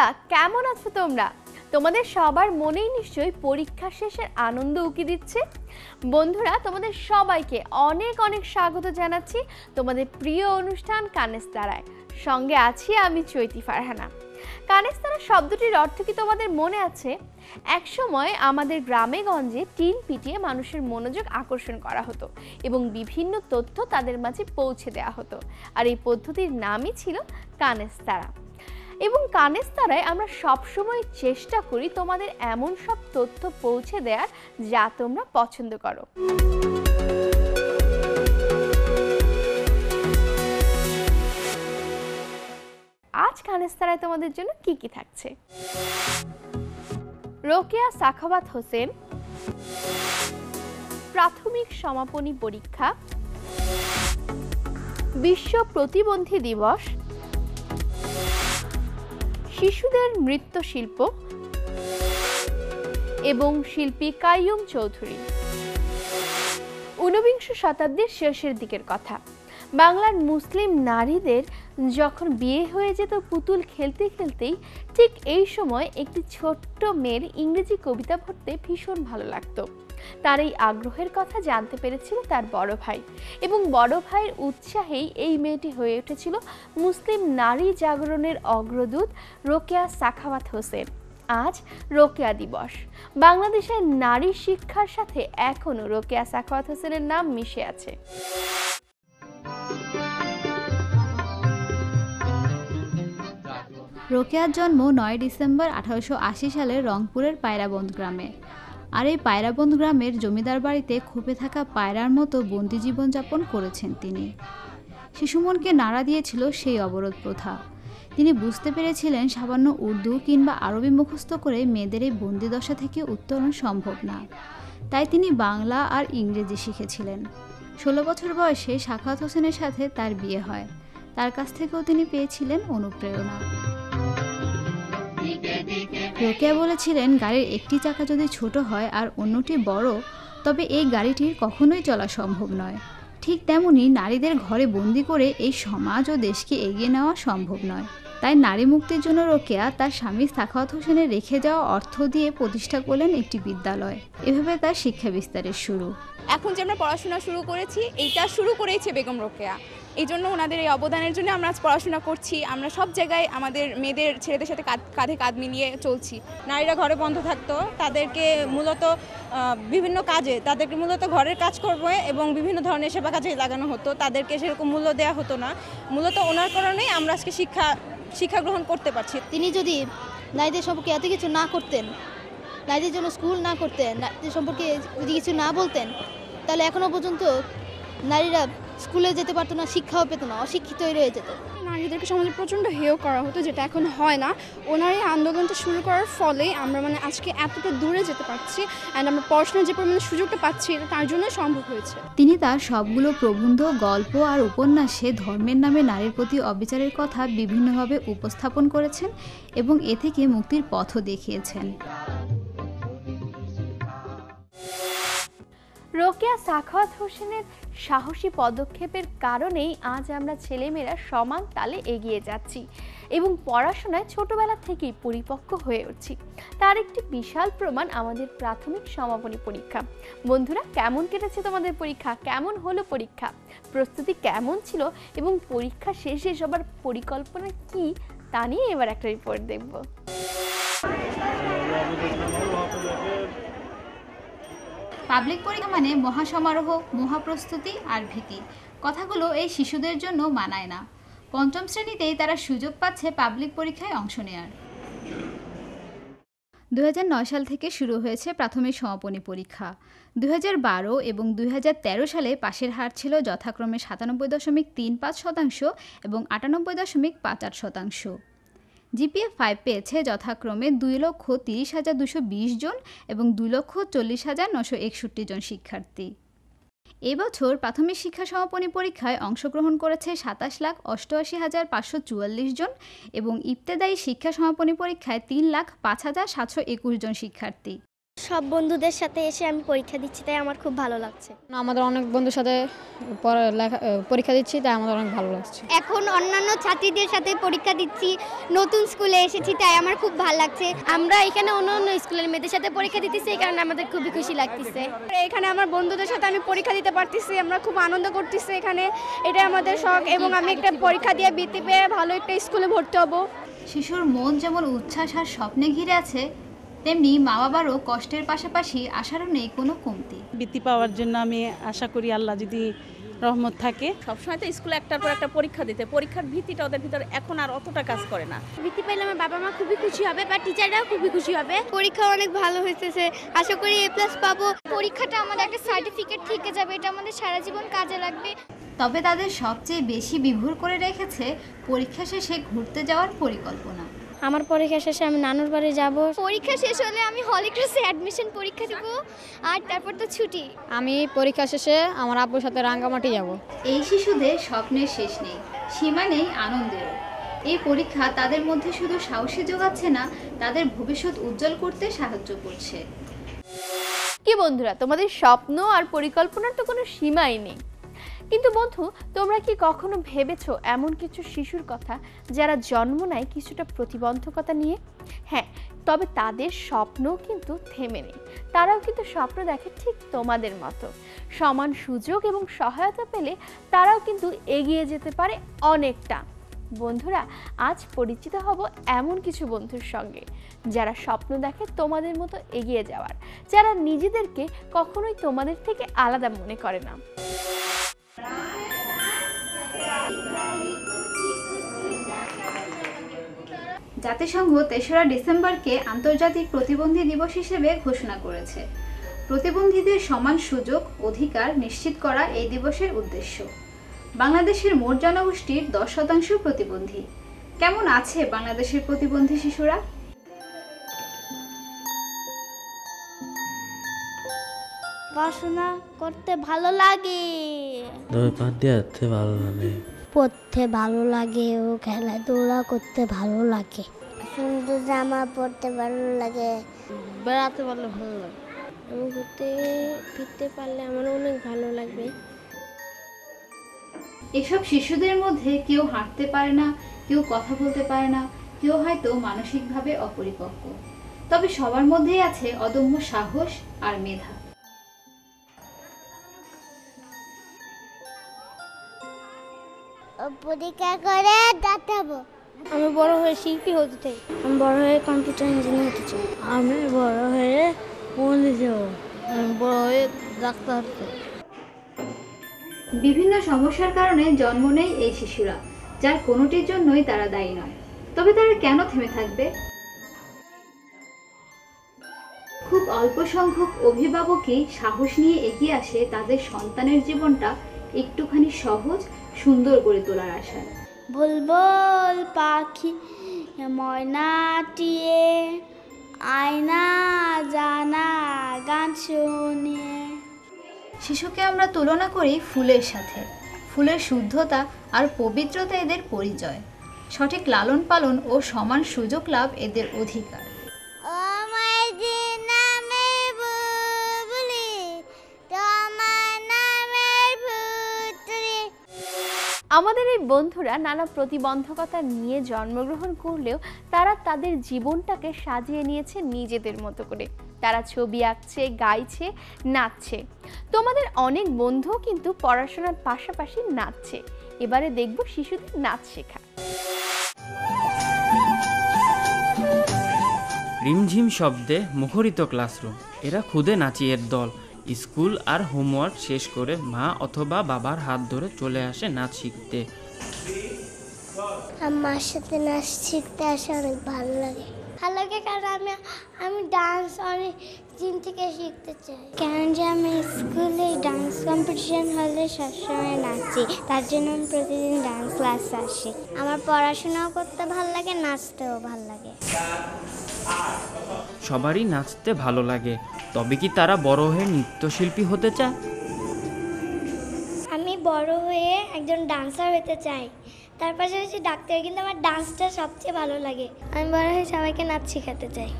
বন্ধুরা, কেমন আছো তোমরা? তোমাদের সবার মনেই নিশ্চয়ই পরীক্ষা শেষের আনন্দ উকি দিচ্ছে। বন্ধুরা, তোমাদের সবাইকে অনেক অনেক স্বাগত জানাচ্ছি তোমাদের প্রিয় অনুষ্ঠান কানেস্তারায়। সঙ্গে আছি আমি চৈতি ফারহানা। কানেস্তারা শব্দটির অর্থ কি তোমাদের মনে আছে? একসময় আমাদের গ্রামে গঞ্জে টিন পিটিয়ে মানুষের মনোযোগ আকর্ষণ করা হতো এবং বিভিন্ন তথ্য তাদের মাঝে পৌঁছে দেওয়া হতো। আর এই পদ্ধতির নামই ছিল কানেস্তারা। এবং কানেস্তারায় আমরা সবসময় চেষ্টা করি তোমাদের এমন সব তথ্য পৌঁছে দেওয়ার যা তোমরা পছন্দ করো। আজ কানেস্তারায় তোমাদের জন্য কি কি থাকছে? রোকেয়া সাখাওয়াত হোসেন, প্রাথমিক সমাপনী পরীক্ষা, বিশ্ব প্রতিবন্ধী দিবস শিশুদের নৃত্যশিল্প এবং শিল্পী কাইয়ুম চৌধুরী। ঊনবিংশ শতাব্দীর শেষের দিকের কথা। বাংলার মুসলিম নারীদের যখন বিয়ে হয়ে যেত পুতুল খেলতে খেলতেই, ঠিক এই সময় একটি ছোট্ট মেয়ের ইংরেজি কবিতা পড়তে ভীষণ ভালো লাগতো। তার এই আগ্রহের কথা জানতে পেরেছিল তার বড় ভাই এবং বড় ভাইয়ের উৎসাহেই এই মেয়েটি হয়ে উঠেছিল মুসলিম নারী জাগরণের অগ্রদূত রোকেয়া সাখাওয়াত হোসেন। আজ রোকেয়া দিবস। বাংলাদেশের নারী শিক্ষার সাথে এখনও রোকেয়া সাখাওয়াত হোসেনের নাম মিশে আছে। রোকেয়ার জন্ম নয় ডিসেম্বর আঠারোশো আশি সালের রংপুরের পায়রাবন্দ গ্রামে। আর এই পায়রাবন্দ গ্রামের জমিদার বাড়িতে খোপে থাকা পায়রার মতো বন্দি জীবনযাপন করেছেন তিনি। শিশুমনকে নাড়া দিয়েছিল সেই অবরোধ প্রথা। তিনি বুঝতে পেরেছিলেন সামান্য উর্দু কিংবা আরবি মুখস্থ করে মেয়েদের এই বন্দিদশা থেকে উত্তরণ সম্ভব না। তাই তিনি বাংলা আর ইংরেজি শিখেছিলেন। ষোলো বছর বয়সে সাখাত হোসেনের সাথে তার বিয়ে হয়। তার কাছ থেকেও তিনি পেয়েছিলেন অনুপ্রেরণা। রোকেয়া বলেছিলেন, গাড়ির একটি চাকা যদি ছোট হয় আর অন্যটি বড়, তবে এই গাড়িটির কখনোই চলা সম্ভব নয়। ঠিক তেমনি নারীদের ঘরে বন্দি করে এই সমাজ ও দেশকে এগিয়ে নেওয়া সম্ভব নয়। তাই নারী মুক্তির জন্য রোকেয়া তার স্বামী সাখাওয়াত হোসেনের রেখে যাওয়া অর্থ দিয়ে প্রতিষ্ঠা করলেন একটি বিদ্যালয়। এভাবে তার শিক্ষা বিস্তারের শুরু। এখন যে আমরা পড়াশোনা শুরু করেছি, এইটা শুরু করেছে বেগম রোকেয়া। এই জন্য ওনাদের এই অবদানের জন্য আমরা আজ পড়াশোনা করছি। আমরা সব জায়গায় আমাদের মেয়েদের, ছেলেদের সাথে কাঁধ- কাঁধে মিলিয়ে চলছি। নারীরা ঘরে বন্ধ থাকতো। তাদেরকে মূলত বিভিন্ন কাজে, তাদেরকে মূলত ঘরের কাজ করবে এবং বিভিন্ন ধরনের সেবা কাজে লাগানো হতো। তাদেরকে সেরকম মূল্য দেওয়া হতো না। মূলত ওনার কারণেই আমরা আজকে শিক্ষা শিক্ষা গ্রহণ করতে পারছি। তিনি যদি নারীদের সম্পর্কে এত কিছু না করতেন, নারীদের জন্য স্কুল না করতেন, নারীদের সম্পর্কে যদি কিছু না বলতেন, তাহলে এখনও পর্যন্ত নারীরা স্কুলে যেতে পারতো না শিক্ষাও পেতো না অশিক্ষিতই রয়ে যেত। নারীদেরকে সমাজে প্রচণ্ড হেয় করা হতো যেটা এখন হয় না। ওনার এই আন্দোলনটা শুরু করার ফলে আমরা মানে আজকে এতটা দূরে যেতে পারছি অ্যান্ড আমরা পড়াশোনার যে পরিমাণে সুযোগটা পাচ্ছি এটা তার জন্যই সম্ভব হয়েছে। তিনি তার সবগুলো প্রবন্ধ গল্প আর উপন্যাসে ধর্মের নামে নারীর প্রতি অবিচারের কথা বিভিন্নভাবে উপস্থাপন করেছেন এবং এ থেকে মুক্তির পথও দেখিয়েছেন। রোকেয়া সাখাওয়াত হোসেনের সাহসী পদক্ষেপের কারণেই আজ আমরা ছেলেমেয়েরা সমান তালে এগিয়ে যাচ্ছি এবং পড়াশোনায় ছোটবেলা থেকেই পরিপক্ক হয়ে উঠছি। তার একটি বিশাল প্রমাণ আমাদের প্রাথমিক সমাপনী পরীক্ষা। বন্ধুরা, কেমন কেটেছে তোমাদের পরীক্ষা? কেমন হলো পরীক্ষা? প্রস্তুতি কেমন ছিল? এবং পরীক্ষা শেষে সবার পরিকল্পনা কি? তা নিয়ে এবার একটা রিপোর্ট দেখব। পাবলিক পরীক্ষা মানে মহাসমারোহ, মহাপ্রস্তুতি আর ভীতি। কথাগুলো এই শিশুদের জন্য মানায় না। পঞ্চম শ্রেণীতেই তারা সুযোগ পাচ্ছে পাবলিক পরীক্ষায় অংশ নেয়ার। দু সাল থেকে শুরু হয়েছে প্রাথমিক সমাপনী পরীক্ষা। দু হাজার বারো এবং দু হাজার তেরো সালে পাশের হার ছিল যথাক্রমে সাতানব্বই দশমিক তিন পাঁচ শতাংশ এবং আটানব্বই দশমিক পাঁচ আট শতাংশ। জিপিএ ফাইভ পেয়েছে যথাক্রমে দুই লক্ষ তিরিশ হাজার দুশো বিশ জন এবং দুই লক্ষ চল্লিশ হাজার নশো একষট্টি জন শিক্ষার্থী। এবছর প্রাথমিক শিক্ষা সমাপনী পরীক্ষায় অংশগ্রহণ করেছে সাতাশ লাখ অষ্টআশি হাজার পাঁচশো চুয়াল্লিশ জন এবং ইবতেদায়ী শিক্ষা সমাপনী পরীক্ষায় তিন লাখ পাঁচ হাজার সাতশো একুশ জন শিক্ষার্থী। সব বন্ধুদের সাথে এসে আমি পরীক্ষা দিচ্ছি তাই আমার খুব ভালো লাগছে। আমাদের অনেক বন্ধুর সাথে পড়া- লেখা পরীক্ষা দিচ্ছি তাই আমাদের অনেক ভালো লাগছে। এখন অন্যান্য ছাত্রীদের সাথে পরীক্ষা দিচ্ছি নতুন স্কুলে এসেছি তাই আমার খুব ভালো লাগছে। আমরা এখানে অন্য অন্য স্কুলের মেয়েদের সাথে পরীক্ষা দিতেছি এই কারণে আমাদের খুবই খুশি লাগতেছে। এখানে আমার বন্ধুদের সাথে আমি পরীক্ষা দিতে পারতেছি আমরা খুব আনন্দ করতেছি এখানে। এটা আমাদের শখ এবং আমি একটা পরীক্ষা দিয়ে বৃত্তি পেয়ে ভালো একটা স্কুলে ভর্তি হব। শিশুর মন যেমন উচ্ছ্বাস আর স্বপ্নে ঘিরে আছে তেমনি মা বাবারও কষ্টের পাশাপাশি আশারও নেই কোনো কমতি। বৃত্তি পাওয়ার জন্য আমি আশা করি আল্লাহ যদি রহমত থাকে। সবসময় তো স্কুলে একটার পর একটা পরীক্ষা দিতে পরীক্ষার ভীতিটা ওদের ভিতরে এখন আর অতটা কাজ করে না। বৃত্তি পাইলে আমার বাবা মা খুবই খুশি হবে বা টিচাররাও খুবই খুশি হবে। পরীক্ষা অনেক ভালো হয়েছে আশা করি এ প্লাস পাবো। পরীক্ষাটা আমাদের একটা সার্টিফিকেট থেকে যাবে এটা আমাদের সারা জীবন কাজে লাগবে। তবে তাদের সবচেয়ে বেশি বিভোর করে রেখেছে পরীক্ষা শেষে ঘুরতে যাওয়ার পরিকল্পনা। আমার পরীক্ষা শেষে আমি নানুর বাড়ি যাব। পরীক্ষা শেষ হলে আমি হলিক্রসে অ্যাডমিশন পরীক্ষা দেব আর তারপর তো ছুটি। আমি পরীক্ষা শেষে আমার আব্বুর সাথে রাঙ্গামাটি যাব। এই শিশুদের স্বপ্নের শেষ নেই সীমা নেই আনন্দের এই পরীক্ষা তাদের মধ্যে শুধু সাহসী যোগাচ্ছে না তাদের ভবিষ্যৎ উজ্জ্বল করতে সাহায্য করছে। কি বন্ধুরা তোমাদের স্বপ্ন আর পরিকল্পনার তো কোনো সীমাই নেই। কিন্তু বন্ধু, তোমরা কি কখনো ভেবেছো এমন কিছু শিশুর কথা যারা জন্ম নেয় কিছুটা প্রতিবন্ধকতা নিয়ে? হ্যাঁ তবে তাদের স্বপ্নও কিন্তু থেমে নেই। তারাও কিন্তু স্বপ্ন দেখে ঠিক তোমাদের মতো। সমান সুযোগ এবং সহায়তা পেলে তারাও কিন্তু এগিয়ে যেতে পারে অনেকটা। বন্ধুরা, আজ পরিচিত হব এমন কিছু বন্ধুর সঙ্গে যারা স্বপ্ন দেখে তোমাদের মতো এগিয়ে যাওয়ার, যারা নিজেদেরকে কখনোই তোমাদের থেকে আলাদা মনে করে না। জাতিসংঘ তেসরা ডিসেম্বরকে আন্তর্জাতিক প্রতিবন্ধী দিবস হিসেবে ঘোষণা করেছে। প্রতিবন্ধীদের সমান সুযোগ অধিকার নিশ্চিত করা এই দিবসের উদ্দেশ্য। বাংলাদেশের মোট জনগোষ্ঠীর দশ শতাংশ প্রতিবন্ধী। কেমন আছে বাংলাদেশের প্রতিবন্ধী শিশুরা? পড়াশোনা করতে ভালো লাগে। ভালো লাগে। পড়তে ভালো লাগে ও খেলাধুলা করতে ভালো লাগে। সুন্দর জামা পরতে ভালো লাগে। বেড়াতে পারলে ভালো লাগে। আমি ঘুরতে ফিরতে পারলে আমার অনেক ভালো লাগবে। এসব শিশুদের মধ্যে কেউ হাঁটতে পারে না কেউ কথা বলতে পারে না কেউ হয়তো মানসিকভাবে অপরিপক্ক। তবে সবার মধ্যেই আছে অদম্য সাহস আর মেধা। পরীক্ষা করে দাঁড়াবো আমি বড় হয়ে শিল্পী হতে চাই। আমি বড় হয়ে কম্পিউটার ইঞ্জিনিয়ার হতে চাই। আমি বড় হয়ে পুলিশ হব। আমি বড় হয়ে ডাক্তার হতে চাই বিভিন্ন সমস্যার কারণে জন্ম নেয় এই শিশুরা যার কোনোটির জন্যই তারা দায়ী নয়। তবে তারা কেন থেমে থাকবে? খুব অল্প সংখ্যক অভিভাবকই সাহস নিয়ে এগিয়ে আসে তাদের সন্তানের জীবনটা একটুখানি সহজ সুন্দর করে তোলার আশায় বুলবুল পাখি ময়নাটিয়ে আয়না জানা গান শুনিয়ে। শিশুকে আমরা তুলনা করি ফুলের সাথে। ফুলের শুদ্ধতা আর পবিত্রতা এদের পরিচয়। সঠিক লালন পালন ও সমান সুযোগ লাভ এদের অধিকার। আমাদের এই বন্ধুরা নানা প্রতিবন্ধকতা নিয়ে জন্মগ্রহণ করলেও তারা তাদের জীবনটাকে সাজিয়ে নিয়েছে নিজেদের মতো করে। তারা ছবি আঁকছে, গাইছে, নাচছে। তোমাদের অনেক বন্ধু কিন্তু পড়াশোনার পাশাপাশি নাচছে। এবারে দেখব শিশুদের নাচ শেখা। রিমঝিম শব্দে মুখরিত ক্লাসরুম। এরা খুদে নাচিয়ের দল। স্কুল আর হোমওয়ার্ক শেষ করে মা অথবা বাবার হাত ধরে চলে আসে নাচ শিখতে। আমার সাথে নাচ শিখতে আসে অনেক ভালো লাগে। ভালো লাগে কারণ আমি আমি ডান্স অনেক দিন থেকে শিখতে চাই। কেন যে আমি স্কুলে ডান্স কম্পিটিশন হলে সবসময় নাচি, তার জন্য আমি প্রতিদিন ডান্স ক্লাস আসি। আমার পড়াশোনাও করতে ভালো লাগে, নাচতেও ভালো লাগে। সবারই নাচতে ভালো লাগে। তবে কি তারা বড় হয়ে নৃত্যশিল্পী হতে চায়? আমি বড় হয়ে একজন ডান্সার হতে চাই। তার পাশাপাশি ডাক্তার কিন্তু আমার ডান্সটা সবচেয়ে ভালো লাগে। আমি বড় হয়ে সবাইকে নাচ শেখাতে চাই।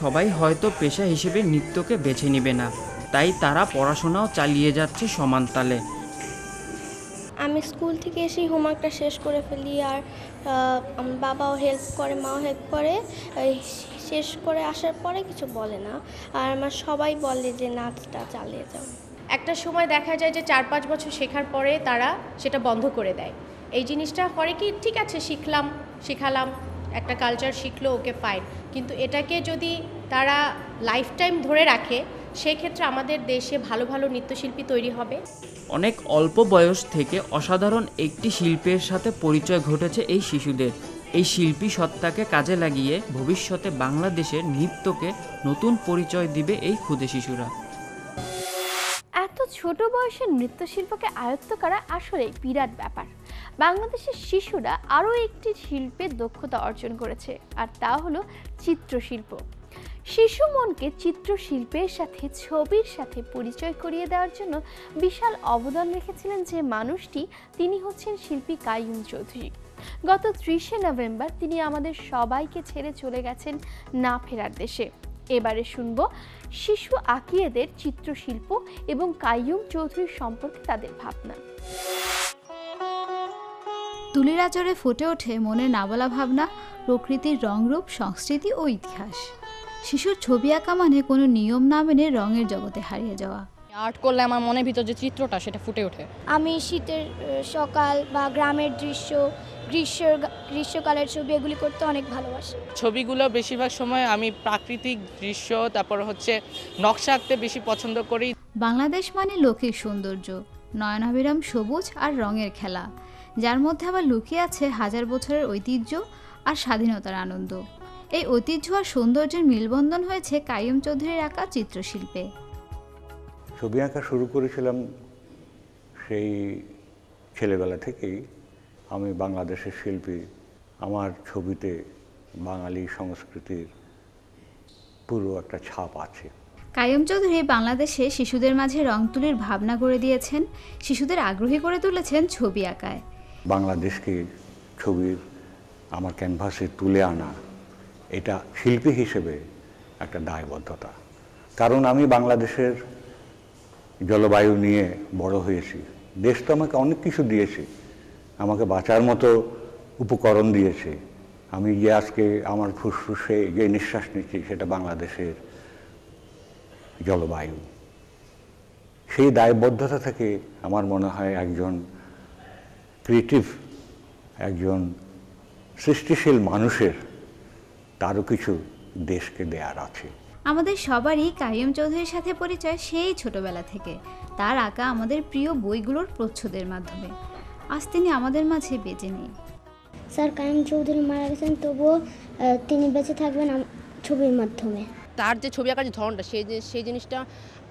সবাই হয়তো পেশা হিসেবে নৃত্যকে বেছে নেবে না। তাই তারা পড়াশোনাও চালিয়ে যাচ্ছে সমান তালে। আমি স্কুল থেকে এসেই হোমওয়ার্কটা শেষ করে ফেলি আর আমার বাবাও হেল্প করে মাও হেল্প করে শেষ করে আসার পরে কিছু বলে না। আর আমার সবাই বলে যে নাচটা চালিয়ে যাও। একটা সময় দেখা যায় যে চার পাঁচ বছর শেখার পরে তারা সেটা বন্ধ করে দেয়। এই জিনিসটা করে কি ঠিক আছে শিখলাম শিখালাম একটা কালচার শিখলো ওকে ফাইন কিন্তু এটাকে যদি তারা লাইফ টাইম ধরে রাখে সেক্ষেত্রে আমাদের দেশে ভালো ভালো নৃত্যশিল্পী তৈরি হবে। অনেক অল্প বয়স থেকে অসাধারণ একটি শিল্পের সাথে পরিচয় ঘটেছে এই শিশুদের। এই শিল্পী সত্তাকে কাজে লাগিয়ে ভবিষ্যতে বাংলাদেশের নৃত্যকে নতুন পরিচয় দিবে এই ক্ষুদে শিশুরা। এত ছোট বয়সে নৃত্যশিল্পকে আয়ত্ত করা আসলেই বিরাট ব্যাপার। বাংলাদেশের শিশুরা আরও একটি শিল্পের দক্ষতা অর্জন করেছে, আর তা হলো চিত্রশিল্প। শিশু মনকে চিত্রশিল্পের সাথে, ছবির সাথে পরিচয় করিয়ে দেওয়ার জন্য বিশাল অবদান রেখেছিলেন যে মানুষটি, তিনি হচ্ছেন শিল্পী কাইয়ুম চৌধুরী। গত ত্রিশে নভেম্বর তিনি আমাদের সবাইকে ছেড়ে চলে গেছেন না ফেরার দেশে। এবারে শুনব শিশু আকিয়েদের চিত্রশিল্প এবং কাইয়ুম চৌধুরীর সম্পর্কে তাদের ভাবনা। তুলির আচরে ফুটে ওঠে মনের নাবলা ভাবনা প্রকৃতির রংরূপ সংস্কৃতি ও ইতিহাস। শিশুর ছবি আঁকা মানে কোনো নিয়ম না মেনে রঙের জগতে হারিয়ে যাওয়া। আর্ট করলে আমার মনের ভিতর যে চিত্রটা সেটা ফুটে ওঠে। আমি শীতের সকাল বা গ্রামের দৃশ্য গ্রীষ্মের গ্রীষ্মকালের ছবি এগুলি করতে অনেক ভালোবাসি। ছবিগুলো বেশিরভাগ সময় আমি প্রাকৃতিক দৃশ্য তারপর হচ্ছে নকশা আঁকতে বেশি পছন্দ করি। বাংলাদেশ মানে লৌকিক সৌন্দর্য নয়নাভিরাম সবুজ আর রঙের খেলা যার মধ্যে আবার লুকিয়ে আছে হাজার বছরের ঐতিহ্য আর স্বাধীনতার আনন্দ। এই ঐতিহ্য আর সৌন্দর্যের মিলবন্ধন হয়েছে কাইয়ুম চৌধুরীর আঁকা চিত্রশিল্পে। ছবি আঁকা শুরু করেছিলাম সেই ছেলেবেলা থেকেই। আমি বাংলাদেশের শিল্পী। আমার ছবিতে বাঙালি সংস্কৃতির পুরো একটা ছাপ আছে। কাইয়ুম চৌধুরী বাংলাদেশে শিশুদের মাঝে রং তুলির ভাবনা গড়ে দিয়েছেন শিশুদের আগ্রহী করে তুলেছেন ছবি আঁকায়। বাংলাদেশকে ছবির আমার ক্যানভাসে তুলে আনা এটা শিল্পী হিসেবে একটা দায়বদ্ধতা। কারণ আমি বাংলাদেশের জলবায়ু নিয়ে বড় হয়েছি দেশ তো আমাকে অনেক কিছু দিয়েছে। আমাকে বাঁচার মতো উপকরণ দিয়েছে। আমি যে আজকে আমার ফুসফুসে যে নিঃশ্বাস নিচ্ছি সেটা বাংলাদেশের জলবায়ু। সেই দায়বদ্ধতা থেকে আমার মনে হয় একজন ক্রিয়েটিভ একজন সৃষ্টিশীল মানুষের তারও কিছু দেশকে দেয়ার আছে। আমাদের সবারই কাইয়ুম চৌধুরীর সাথে পরিচয় সেই ছোটবেলা থেকে। তার আঁকা আমাদের প্রিয় বইগুলোর প্রচ্ছদের মাধ্যমে। আজ তিনি আমাদের মাঝে বেঁচে নেই। স্যার কায়েম চৌধুরী মারা গেছেন তবুও তিনি বেঁচে থাকবেন ছবির মাধ্যমে। তার যে ছবি আঁকার যে ধরনটা সেই সেই জিনিসটা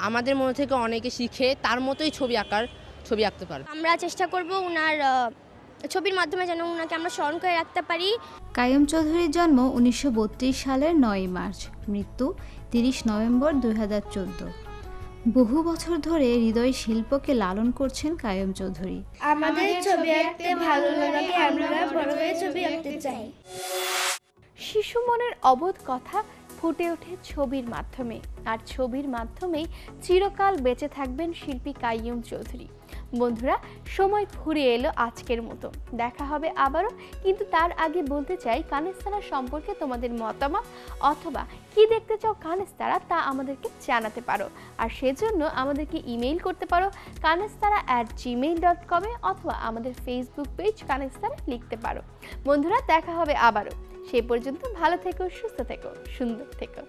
আমাদের মনে থেকে অনেকে শিখে তার মতোই ছবি আঁকার ছবি আঁকতে পারে। আমরা চেষ্টা করব ওনার ছবির মাধ্যমে যেন ওনাকে আমরা স্মরণ করে রাখতে পারি। কাইয়ুম চৌধুরীর জন্ম উনিশশো বত্রিশ সালের নয়ই মার্চ মৃত্যু তিরিশ নভেম্বর দুই হাজার চোদ্দ। বহু বছর ধরে হৃদয় শিল্পকে লালন করছেন কায়েম চৌধুরী। আমাদের ছবি আঁকতে ভালো লাগে আমরা বড় হয়ে ছবি আঁকতে চাই। শিশু মনের অবোধ কথা ফুটে ওঠে ছবির মাধ্যমে। আর ছবির মাধ্যমেই চিরকাল বেঁচে থাকবেন শিল্পী কাইয়ুম চৌধুরী। বন্ধুরা, সময় ফুরিয়ে এলো আজকের মতো। দেখা হবে আবারও, কিন্তু তার আগে বলতে চাই কানেস্তারা সম্পর্কে তোমাদের মতামত, অথবা কি দেখতে চাও কানেস্তারা, তা আমাদেরকে জানাতে পারো। আর সেজন্য আমাদেরকে ইমেইল করতে পারো, কানেস্তারা অ্যাট জিমেইল ডট কমে অথবা আমাদের ফেসবুক পেজ কানেস্তারা লিখতে পারো। বন্ধুরা, দেখা হবে আবারও। সেই পর্যন্ত ভালো থেকো সুস্থ থেকো সুন্দর থেকো।